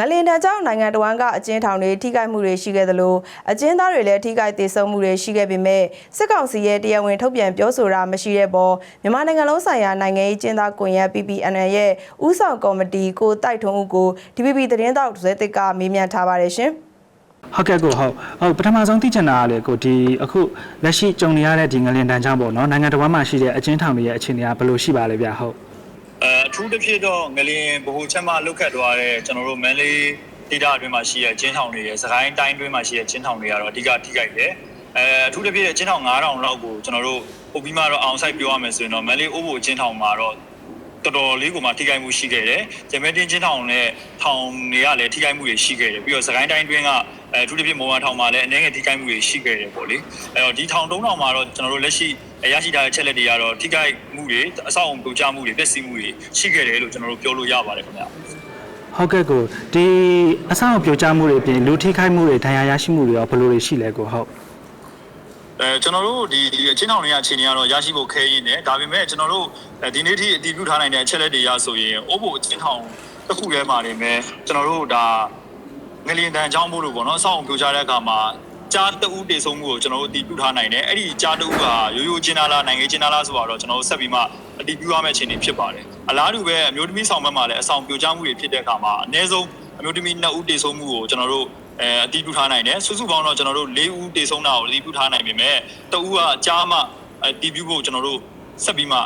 ငလင်တန်ကြောင့်နိုင်ငံတော်ဝန်ကအကျဉ်းထောင်တွေထိခိုက်မှုတွေရှိခဲ့သလိုအကျဉ်းသားတွေလည်းထိခိုက်ဒေဆုံးမှုတွေရှိခဲ့ပေမဲ့စစ်ကောင်စီရဲ့တရားဝင်ထုတ်ပြန်ပြောဆိုတာမရှိတဲ့ပေါ်မြန်မာနိုင်ငံလုံးဆိုင်ရာနိုင်ငံရေးကျဉ်းသားကွန်ရက် PPNN ရဲ့ဥဆောင်ကော်မတီကိုတိုက်ထွန်းဦးကို DPP သတင်းတောက်ဇွဲတစ်ကမေးမြန်းထားပါတယ်ရှင်။ဟုတ်ကဲ့ကိုဟုတ်ဟုတ်ပထမဆုံးသိချင်တာကလေကိုဒီအခုလက်ရှိကြုံနေရတဲ့ဒီငလင်တန်းချောင်းပေါ့နော်နိုင်ငံတော်မှာရှိတဲ့အချင်းထောင်တွေရဲ့အခြေအနေကဘယ်လိုရှိပါလဲဗျဟုတ် အဲအထူးတစ်ဖြစ်တော့ငလင်ဗဟိုချက်မှလုတ်ခတ်သွားတဲ့ကျွန်တော်တို့မန်လေးဒေတာအတွင်းမှာရှိတဲ့ကျင်းထောင်တွေရဲ့စကိုင်းတိုင်းအတွင်းမှာရှိတဲ့ကျင်းထောင်တွေကတော့အဓိကထိခိုက်တယ်အဲအထူးတစ်ဖြစ်တဲ့ကျင်းထောင်9000လောက်ကိုကျွန်တော်တို့ပုံပြီးမှတော့အောင်ဆိုင်ပြောရမယ်ဆိုရင်တော့မန်လေးအိုးဘိုကျင်းထောင်မှာတော့တော်တော်လေးကိုမှထိခိုက်မှုရှိခဲ့တယ်။ဂျမဲတင်ချင်းထောင်နဲ့ထောင်တွေကလည်းထိခိုက်မှုတွေရှိခဲ့တယ်။ပြီးတော့စကိုင်းတိုင်းတွင်းကအဲအထူးသဖြင့်မော်ဝါထောင်မှာလည်းအနေငယ်ထိခိုက်မှုတွေရှိခဲ့တယ်ပေါ့လေ။အဲတော့ဒီထောင်တုံးထောင်မှာတော့ကျွန်တော်တို့လက်ရှိ ရရှိထားတဲ့ချက်လက်တွေကတော့ထိခိုက်မှုတွေအဆောက်အုံပူကြမှုတွေပျက်စီးမှုတွေရှိခဲ့တယ်လို့ကျွန်တော်တို့ပြောလို့ရပါတယ်ခင်ဗျာ။ဟုတ်ကဲ့ကိုဒီအဆောင်အပြိုကျမှုတွေအပြင်လူထိခိုက်မှုတွေဒဏ်ရာရရှိမှုတွေရောဘယ်လိုတွေရှိလဲကိုဟုတ်အဲကျွန်တော်တို့ဒီအချင်းထောင်တွေကအခြေအနေကတော့ရရှိဖို့ခဲရင်းတယ်ဒါပေမဲ့ကျွန်တော်တို့ဒီနေ့ထိအတည်ပြုထားနိုင်တဲ့အချက်လက်တွေရဆိုရင်အိုးဘိုအချင်းထောင်တစ်ခုထဲမှာနေမယ်ကျွန်တော်တို့ဒါငလျင်တန်ချောင်းမို့လို့ပေါ့နော်အဆောင်ပြိုချတဲ့အခါမှာ ကြားတဦးတေဆုံးမှုကိုကျွန်တော်တို့အတည်ပြုထားနိုင်တယ်အဲ့ဒီကြားတဦးကရိုးရိုးချင်းသားလားနိုင်ငံချင်းသားလားဆိုတော့ကျွန်တော်တို့ဆက်ပြီးမှအတည်ပြုရမယ့်အခြေအနေဖြစ်ပါတယ်အလားတူပဲအမျိုးသမီးဆောင်ဘက်မှာလည်းအဆောင်ပြိုချမှုတွေဖြစ်တဲ့အခါမှာအနည်းဆုံးအမျိုးသမီး2ဦးတေဆုံးမှုကိုကျွန်တော်တို့အဲအတီးပြုထားနိုင်တယ်စုစုပေါင်းတော့ကျွန်တော်တို့၄ဦးတေဆုံးတာကိုအတီးပြုထားနိုင်ပေမဲ့တဦးကကြားမှအတီးပြုဖို့ကျွန်တော်တို့ဆက်ပြီးမှ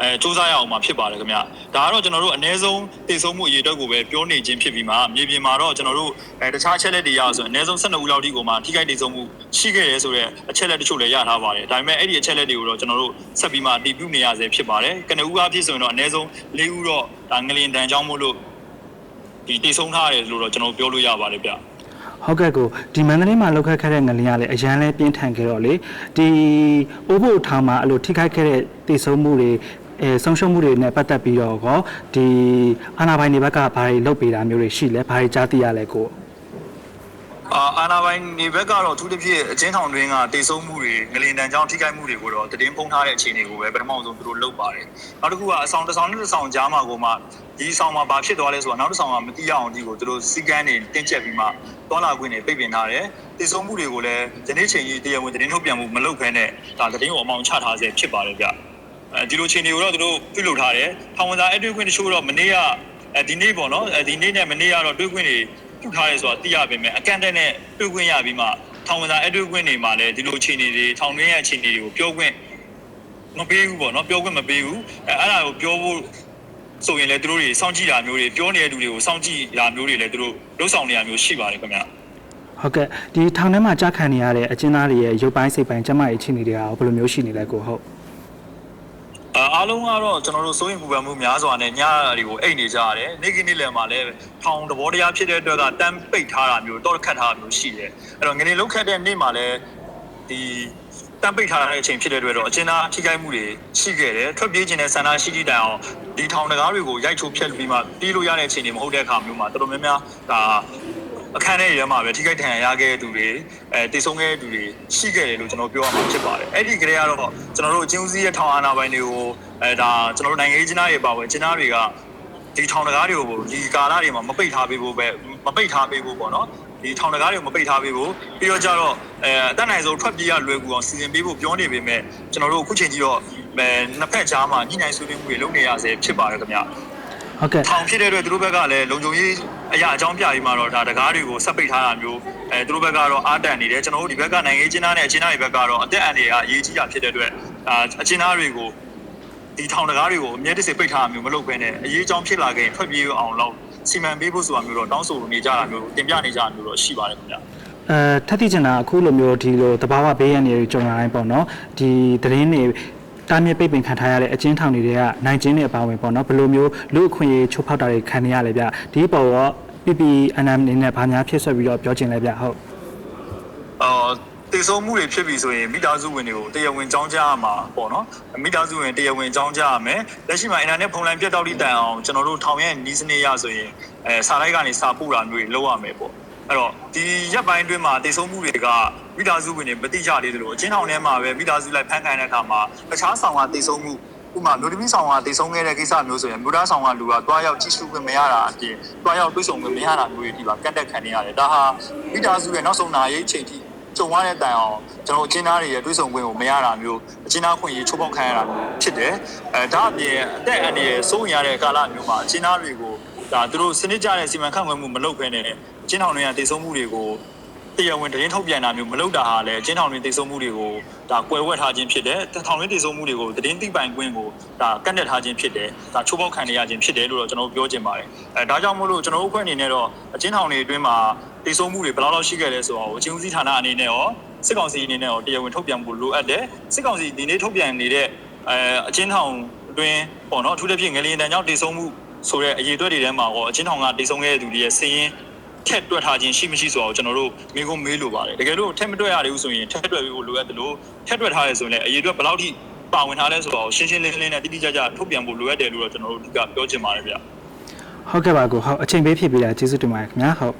အဲစူးစမ်းရအောင်မှာဖြစ်ပါတယ်ခင်ဗျဒါကတော့ကျွန်တော်တို့အ ਨੇ ဆုံးတေဆုံးမှုအရေးအတွက်ကိုပဲပြောနေခြင်းဖြစ်ပြီးမှမြေပြင်မှာတော့ကျွန်တော်တို့အဲတခြားအချက်လက်တွေရဆိုရင်အ ਨੇ ဆုံး12ဦးလောက်ထိကိုမှထိခိုက်တေဆုံးမှုရှိခဲ့တယ်ဆိုတော့အချက်လက်တချို့လည်းရထားပါတယ်ဒါပေမဲ့အဲ့ဒီအချက်လက်တွေကိုတော့ကျွန်တော်တို့ဆက်ပြီးမှအတီးပြုနေရဆဲဖြစ်ပါတယ်ကနဦးအဖြစ်ဆိုရင်တော့အ ਨੇ ဆုံး၄ဦးတော့ဒါငလင်တန်ကြောင်းမို့လို့ဒီတေဆုံးထားတယ်လို့တော့ကျွန်တော်ပြောလို့ရပါတယ်ဗျ ဟုတ်ကဲ့ကိုဒီမန္တလေးမှာလောက်ခတ်ခဲ့တဲ့ငလင်ကလည်းအရန်လဲပြင်းထန်ခဲ့တော့လေဒီအိုးဘိုထောင်မှာအဲ့လိုထိခိုက်ခဲ့တဲ့တည်ဆုံမှုတွေ အဲဆုံးရှုံးမှုတွေနဲ့ပတ်သက်ပြီးတော့ကောဒီအာနာပိုင်တွေဘက်ကဘာတွေလုပ်ပေးတာမျိုးတွေရှိလဲဘာတွေကြားသိရလဲကိုအာအာနာပိုင်းနေဘက်ကတော့အထူးသဖြင့်အချင်းထောင်တွင်းကတေဆုံးမှုတွေငလင်တန်ကြောင်းထိခိုက်မှုတွေကိုတော့တည်င်းဖုံးထားတဲ့အခြေအနေကိုပဲပထမဆုံးသူတို့လုပ်ပါတယ်။နောက်တစ်ခုကအဆောင်တစ်ဆောင်နဲ့တစ်ဆောင်ကြားမှာကိုမှဒီဆောင်မှာဘာဖြစ်သွားလဲဆိုတာနောက်တစ်ဆောင်ကမသိရအောင်ဒီကိုသူတို့စီကန်းတွေတင်းကျပ်ပြီးမှသွားလာခွင့်တွေပိတ်ပင်ထားတယ်။တေဆုံးမှုတွေကိုလည်းဒီနေ့ချိန်ကြီးတရားဝင်တည်င်းထုတ်ပြန်မှုမလုပ်ဘဲနဲ့ဒါတည်င်းကိုအမောင်ချထားစေဖြစ်ပါတယ်ဗျ။ အဲဒီလိုချိန်တွေကိုတော့သူတို့ပြုလုပ်ထားတယ်။ထောင်ဝင်စာအတွေ့အခွင့်တချို့တော့မနေ့ကအဲဒီနေ့ပေါ့နော်အဲဒီနေ့နဲ့မနေ့ကတော့တွေ့ခွင့်တွေပြုထားရဲဆိုတာသိရပါမယ်အကန့်အသတ်နဲ့တွေ့ခွင့်ရပြီးမှထောင်ဝင်စာအတွေ့ခွင့်တွေမှာလည်းဒီလိုအခြေအနေတွေထောင်တွင်းရဲ့အခြေအနေတွေကိုပြောခွင့်မပေးဘူးပေါ့နော်ပြောခွင့်မပေးဘူးအဲအဲ့ဒါကိုပြောဖို့ဆိုရင်လည်းသူတို့တွေစောင့်ကြည့်တာမျိုးတွေပြောနေတဲ့လူတွေကိုစောင့်ကြည့်တာမျိုးတွေလည်းသူတို့လှုပ်ဆောင်နေတာမျိုးရှိပါတယ်ခင်ဗျဟုတ်ကဲ့ဒီထောင်ထဲမှာကြားခံနေရတဲ့အကျဉ်းသားတွေရဲ့ရုပ်ပိုင်းစိတ်ပိုင်းကျန်းမာရေးအခြေအနေတွေကရောဘယ်လိုမျိုးရှိနေလဲကိုဟုတ်အာ အားလုံးကတော့ကျွန်တော်တို့စိုးရင်ပူပန်မှုများစွာနဲ့ညတွေကိုအိတ်နေကြရတယ်။နေ့ကနေ့လယ်မှာလည်းထောင်တဘောတရားဖြစ်တဲ့အတွက်ကတမ်းပိတ်ထားတာမျိုးတော့ခတ်ထားတာမျိုးရှိတယ်။အဲ့တော့ငနေလုံးခတ်တဲ့နေ့မှာလည်းဒီတမ်းပိတ်ထားတဲ့အချိန်ဖြစ်တဲ့အတွက်တော့အကျဉ်းသားထိခိုက်မှုတွေရှိခဲ့တယ်။ထွက်ပြေးခြင်းနဲ့ဆန္ဒရှိသည့်တိုင်အောင်ဒီထောင်တကားတွေကိုရိုက်ချိုးဖျက်ပြီးမှတီးလို့ရတဲ့အချိန်တွေမဟုတ်တဲ့အခါမျိုးမှာတော်တော်များများဒါ အခန်းထဲရဲမှာပဲထိခိုက်ဒဏ်ရာရခဲ့တဲ့သူတွေအဲတည်ဆုံးခဲ့တဲ့သူတွေရှိခဲ့တယ်လို့ကျွန်တော်ပြောရမှာဖြစ်ပါတယ်အဲ့ဒီကလေးကတော့ကျွန်တော်တို့အချင်းဦးစီးရဲ့ထောင်အာဏာပိုင်တွေကိုအဲဒါကျွန်တော်တို့နိုင်ငံရေးကျင်းသားတွေပါဝင်ကျင်းသားတွေကဒီထောင်တကားတွေကိုဒီကာလတွေမှာမပိတ်ထားပေးဖို့ပဲမပိတ်ထားပေးဖို့ပေါ့နော်ဒီထောင်တကားတွေကိုမပိတ်ထားပေးဖို့ပြီးတော့ကြတော့အဲအတတ်နိုင်ဆုံးထွက်ပြေးရလွယ်ကူအောင်စီစဉ်ပေးဖို့ပြောနေပေမဲ့ကျွန်တော်တို့အခုချိန်ကြီးတော့အဲနှစ်ဖက်ကြားမှာညှိနှိုင်းဆွေးနွေးမှုတွေလုပ်နေရဆဲဖြစ်ပါတယ်ခင်ဗျ ဟုတ်ကဲ့ထောင်ဖြစ်တဲ့အတွက်သူတို့ဘက်ကလည်းလုံခြုံရေးအရာအကြောင်းပြပြီးမှတော့ဒါတကားတွေကိုဆက်ပိတ်ထားတာမျိုးအဲသူတို့ဘက်ကတော့အာတန်နေတယ်ကျွန်တော်တို့ဒီဘက်ကနိုင်ငံရေးကျင်းသားနဲ့အချင်းသားတွေဘက်ကတော့အသက်အန္တရာယ်အရေးကြီးတာဖြစ်တဲ့အတွက်အာအချင်းသားတွေကိုဒီထောင်တကားတွေကိုအမြဲတစေပိတ်ထားတာမျိုးမလုပ်ဘဲနဲ့အရေးအကြောင်းဖြစ်လာခဲ့ရင်ထွက်ပြေးအောင်လို့စီမံပေးဖို့ဆိုတာမျိုးတော့တောင်းဆိုနေကြတာမျိုးတင်ပြနေကြတာမျိုးတော့ရှိပါတယ်ခင်ဗျာအဲထပ်သိချင်တာအခုလိုမျိုးဒီလိုတဘာဝဘေးရန်တွေကြုံလာတိုင်းပေါ့နော်ဒီသတင်းတွေ တားမြစ်ပိတ်ပင်ခံထားရတဲ့အကျဉ်းထောင်တွေကနိုင်ကျင်းတွေအပါဝင်ပေါ့နော်ဘယ်လိုမျိုးလူအခွင့်အရေးချိုးဖောက်တာတွေခံနေရလဲဗျဒီပေါ်တော့ PPNM အနေနဲ့ဘာများဖြစ်ဆက်ပြီးတော့ပြောချင်လဲဗျဟုတ်အော်တည်ဆုံးမှုတွေဖြစ်ပြီဆိုရင်မိသားစုဝင်တွေကိုတရားဝင်ကြောင်းကြားရမှာပေါ့နော်မိသားစုဝင်တရားဝင်ကြောင်းကြားရမယ်လက်ရှိမှာအင်တာနက်ဖုန်းလိုင်းပြတ်တောက်တိတန်အောင်ကျွန်တော်တို့ထောင်ရဲ့နီးစနစ်ရဆိုရင်အဲစာလိုက်ကနေစာပို့တာမျိုးတွေလုပ်ရမယ်ပေါ့ အဲ့တော့ဒီရက်ပိုင်းအတွင်းမှာတည်ဆုံးမှုတွေကမိသားစုဝင်တွေမတိကျသေးသလိုအချင်းထောင်ထဲမှာပဲမိသားစုလိုက်ဖန်ခံတဲ့အခါမှာတခြားဆောင်ကတည်ဆုံးမှုဥပမာလူသမီးဆောင်ကတည်ဆုံးခဲ့တဲ့ကိစ္စမျိုးဆိုရင်မြို့သားဆောင်ကလူကတွားရောက်ကြည့်ရှုခွင့်မရတာအပြင်တွားရောက်တွေးဆုံခွင့်မရတာမျိုးတွေဒီပါကန့်တက်ခံနေရတယ်ဒါဟာမိသားစုရဲ့နောက်ဆုံးနာရေးအချိန်ထိကြုံရတဲ့တိုင်အောင်ကျွန်တော်အချင်းသားတွေရဲ့တွေးဆုံခွင့်ကိုမရတာမျိုးအချင်းသားခွင့်ရေးချိုးဖောက်ခံရတာမျိုးဖြစ်တယ်အဲဒါအပြင်အသက်အန္တရာယ်စိုးရိမ်ရတဲ့ကာလမျိုးမှာအချင်းသားတွေကိုဒါသူတို့စနစ်ကျတဲ့စီမံခန့်ခွဲမှုမလုပ်ဘဲနဲ့ အချင်းထောင်တွေကတည်ဆုံမှုတွေကိုတရားဝင်တရင်ထုတ်ပြန်တာမျိုးမလုပ်တာဟာလည်းအချင်းထောင်တွေတည်ဆုံမှုတွေကိုဒါကွယ်ဝှက်ထားခြင်းဖြစ်တယ်။ထောင်တွေတည်ဆုံမှုတွေကိုတရင်သိပိုင်ခွင့်ကိုဒါကန့်တက်ထားခြင်းဖြစ်တယ်။ဒါချိုးပေါက်ခံရခြင်းဖြစ်တယ်လို့တော့ကျွန်တော်တို့ပြောချင်ပါတယ်။အဲဒါကြောင့်မို့လို့ကျွန်တော်တို့အဖွဲ့အနေနဲ့တော့အချင်းထောင်တွေအတွင်းမှာတည်ဆုံမှုတွေဘယ်လောက်လောက်ရှိခဲ့လဲဆိုတော့အချင်းဦးစီးဌာနအနေနဲ့ရောစစ်ကောင်စီအနေနဲ့ရောတရားဝင်ထုတ်ပြန်ဖို့လိုအပ်တယ်။စစ်ကောင်စီဒီနေ့ထုတ်ပြန်နေတဲ့အဲအချင်းထောင်အတွင်းပေါ့နော်အထူးသဖြင့်ငလျင်တန်းကြောင့်တည်ဆုံမှုဆိုတဲ့အရေးအတွက်တွေထဲမှာရောအချင်းထောင်ကတည်ဆုံခဲ့တဲ့သူတွေရဲ့စည်ရင်း ထက်တွက်ထားခြင်းရှိမရှိဆိုတော့ကျွန်တော်တို့မိကုန်းမေးလိုပါတယ်တကယ်လို့ထက်မတွက်ရသေးဘူးဆိုရင်ထက်တွက်ပြီးဖို့လိုအပ်တယ်လို့ထက်တွက်ထားရဲဆိုရင်လည်းအရေးအတွက်ဘယ်လောက်ထိပါဝင်ထားလဲဆိုတော့ရှင်းရှင်းလင်းလင်းနဲ့တိတိကျကျထုတ်ပြန်ဖို့လိုအပ်တယ်လို့တော့ကျွန်တော်တို့အဓိကပြောချင်ပါတယ်ဗျဟုတ်ကဲ့ပါကိုဟုတ်အချိန်ပေးဖြစ်ပြီးတာကျေးဇူးတင်ပါတယ်ခင်ဗျာဟုတ်